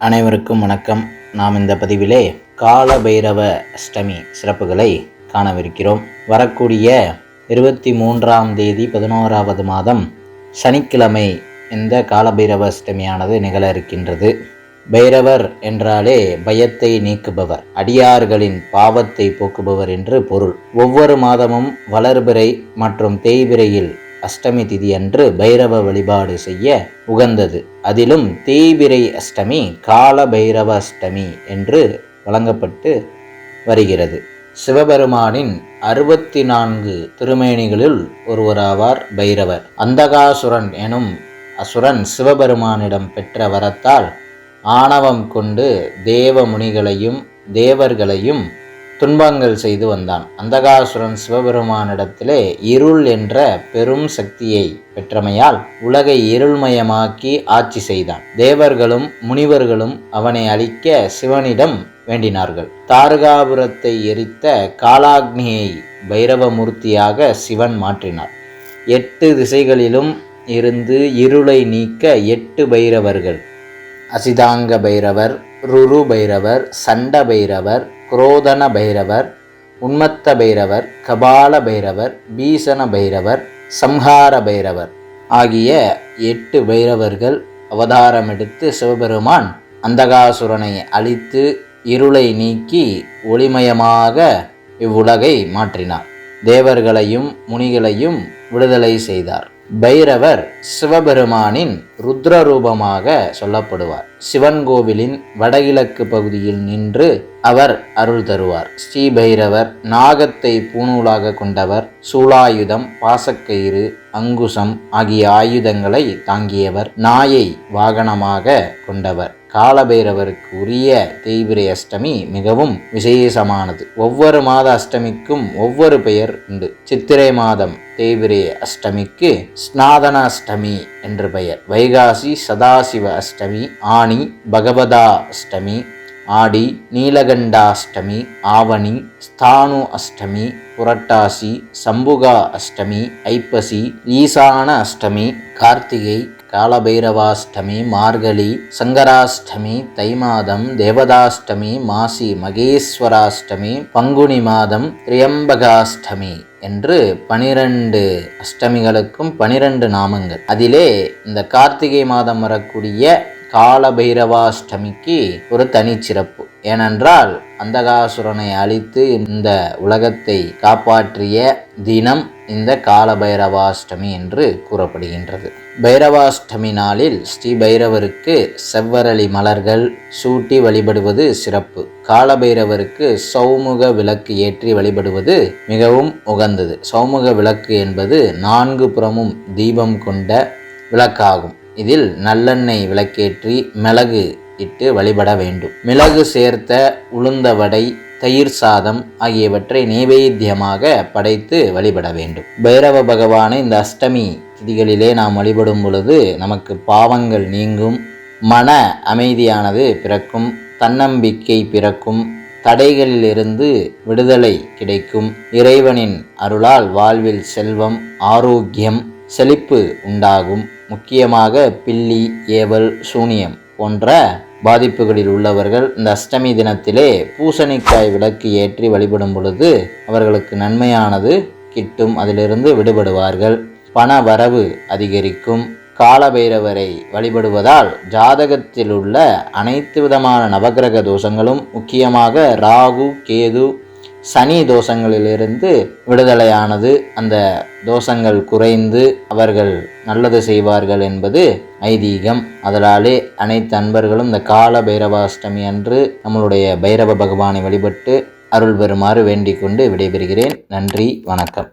அனைவருக்கும் வணக்கம். நாம் இந்த பதிவிலே கால பைரவ அஷ்டமி சிறப்புகளை காணவிருக்கிறோம். வரக்கூடிய இருபத்தி மூன்றாம் தேதி பதினோராவது மாதம் சனிக்கிழமை இந்த காலபைரவ அஷ்டமியானது நிகழ இருக்கின்றது. பைரவர் என்றாலே பயத்தை நீக்குபவர் அடியார்களின் பாவத்தை போக்குபவர் என்று பொருள். ஒவ்வொரு மாதமும் வளர்பிறை மற்றும் தேய்பிறையில் அஷ்டமி திதி அன்று பைரவ வழிபாடு செய்ய உகந்தது. அதிலும் தேய்பிரை அஷ்டமி கால பைரவ அஷ்டமி என்று வழங்கப்பட்டு வருகிறது. சிவபெருமானின் அறுபத்தி நான்கு திருமேனிகளுள் ஒருவராவார் பைரவர். அந்தகாசுரன் எனும் அசுரன் சிவபெருமானிடம் பெற்ற வரத்தால் ஆணவம் கொண்டு தேவ முனிகளையும் தேவர்களையும் துன்பங்கள் செய்து வந்தான். அந்தகாசுரன் சிவபெருமானிடத்திலே இருள் என்ற பெரும் சக்தியை பெற்றமையால் உலகை இருள்மயமாக்கி ஆட்சி செய்தான். தேவர்களும் முனிவர்களும் அவனை அழிக்க சிவனிடம் வேண்டினார்கள். தாரகாபுரத்தை எரித்த காலாக்னியை பைரவமூர்த்தியாக சிவன் மாற்றினார். எட்டு திசைகளிலும் இருந்து இருளை நீக்க எட்டு பைரவர்கள். அசிதாங்க பைரவர் ருரு பைரவர் சண்ட பைரவர் குரோதன பைரவர் உன்மத்த பைரவர் கபால பைரவர் பீசண பைரவர் சம்ஹார பைரவர் ஆகிய எட்டு பைரவர்கள் அவதாரம் எடுத்து சிவபெருமான் அந்தகாசுரனை அழித்து இருளை நீக்கி ஒளிமயமாக இவ்வுலகை மாற்றினார். தேவர்களையும் முனிகளையும் விடுதலை செய்தார். பைரவர் சிவபெருமானின் ருத்ர ரூபமாக சொல்லப்படுவார். சிவன் கோவிலின் வடகிழக்கு பகுதியில் நின்று அவர் அருள் தருவார். ஸ்ரீ பைரவர் நாகத்தை பூணூலாக கொண்டவர் சூலாயுதம் பாசக்கயிறு அங்குசம் ஆகிய ஆயுதங்களை தாங்கியவர் நாயை வாகனமாக கொண்டவர். காலபைரவருக்கு உரிய தேய்பிரை அஷ்டமி மிகவும் விசேஷமானது. ஒவ்வொரு மாத அஷ்டமிக்கும் ஒவ்வொரு பெயர் உண்டு. சித்திரை மாதம் தேய்பிரை அஷ்டமிக்கு ஸ்நாதன அஷ்டமி என்று பெயர். வைகாசி சதாசிவ அஷ்டமி ஆணி பகவதா அஷ்டமி ஆடி நீலகண்டாஷ்டமி ஆவணி ஸ்தானு அஷ்டமி புரட்டாசி சம்புகா அஷ்டமி ஐப்பசி ஈசான அஷ்டமி கார்த்திகை காலபைரவாஷ்டமி மார்கழி சங்கராஷ்டமி தை மாதம் தேவதாஷ்டமி மாசி மகேஸ்வராஷ்டமி பங்குனி மாதம் திரியம்பகாஷ்டமி. என்று பனிரெண்டு அஷ்டமிகளுக்கும் பனிரெண்டு நாமங்கள். அதிலே இந்த கார்த்திகை மாதம் வரக்கூடிய காலபைரவாஷ்டமிக்கு ஒரு தனிச்சிறப்பு ஏனென்றால் அந்தகாசுரனை அழித்து இந்த உலகத்தை காப்பாற்றிய தினம் இந்த காலபைரவாஷ்டமி என்று கூறப்படுகின்றது. பைரவாஷ்டமி நாளில் ஸ்ரீ பைரவருக்கு செவ்வரளி மலர்கள் சூட்டி வழிபடுவது சிறப்பு. காலபைரவருக்கு சௌமுக விளக்கு ஏற்றி வழிபடுவது மிகவும் உகந்தது. சௌமுக விளக்கு என்பது நான்கு புறமும் தீபம் கொண்ட விளக்காகும். இதில் நல்லெண்ணெய் விளக்கேற்றி மிளகு இட்டு வழிபட வேண்டும். மிளகு சேர்த்த உளுந்த வடை தயிர் சாதம் ஆகியவற்றை நைவேத்தியமாக படைத்து வழிபட வேண்டும். பைரவ பகவானை இந்த அஷ்டமி திதிகளிலே நாம் வழிபடும் பொழுது நமக்கு பாவங்கள் நீங்கும் மன அமைதியானது பிறக்கும் தன்னம்பிக்கை பிறக்கும் தடைகளிலிருந்து விடுதலை கிடைக்கும். இறைவனின் அருளால் வாழ்வில் செல்வம் ஆரோக்கியம் செழிப்பு உண்டாகும். முக்கியமாக பில்லி ஏவல் சூனியம். போன்ற பாதிப்புகளில் உள்ளவர்கள் இந்த அஷ்டமி தினத்திலே பூசணிக்காய் விளக்கு ஏற்றி வழிபடும் பொழுது அவர்களுக்கு நன்மையானது கிட்டும். அதிலிருந்து விடுபடுவார்கள். பண வரவு அதிகரிக்கும். காலபைரவரை வழிபடுவதால் ஜாதகத்தில் உள்ள அனைத்து விதமான நவகிரக தோஷங்களும் முக்கியமாக ராகு கேது சனி தோஷங்களிலிருந்து விடுதலையானது அந்த தோஷங்கள் குறைந்து அவர்கள் நல்லது செய்வார்கள் என்பது ஐதீகம். அதனாலே அனைத்து அன்பர்களும் இந்த கால பைரவாஷ்டமி அன்று நம்மளுடைய பைரவ பகவானை வழிபட்டு அருள் பெறுமாறு வேண்டிக் கொண்டு விடைபெறுகிறேன். நன்றி வணக்கம்.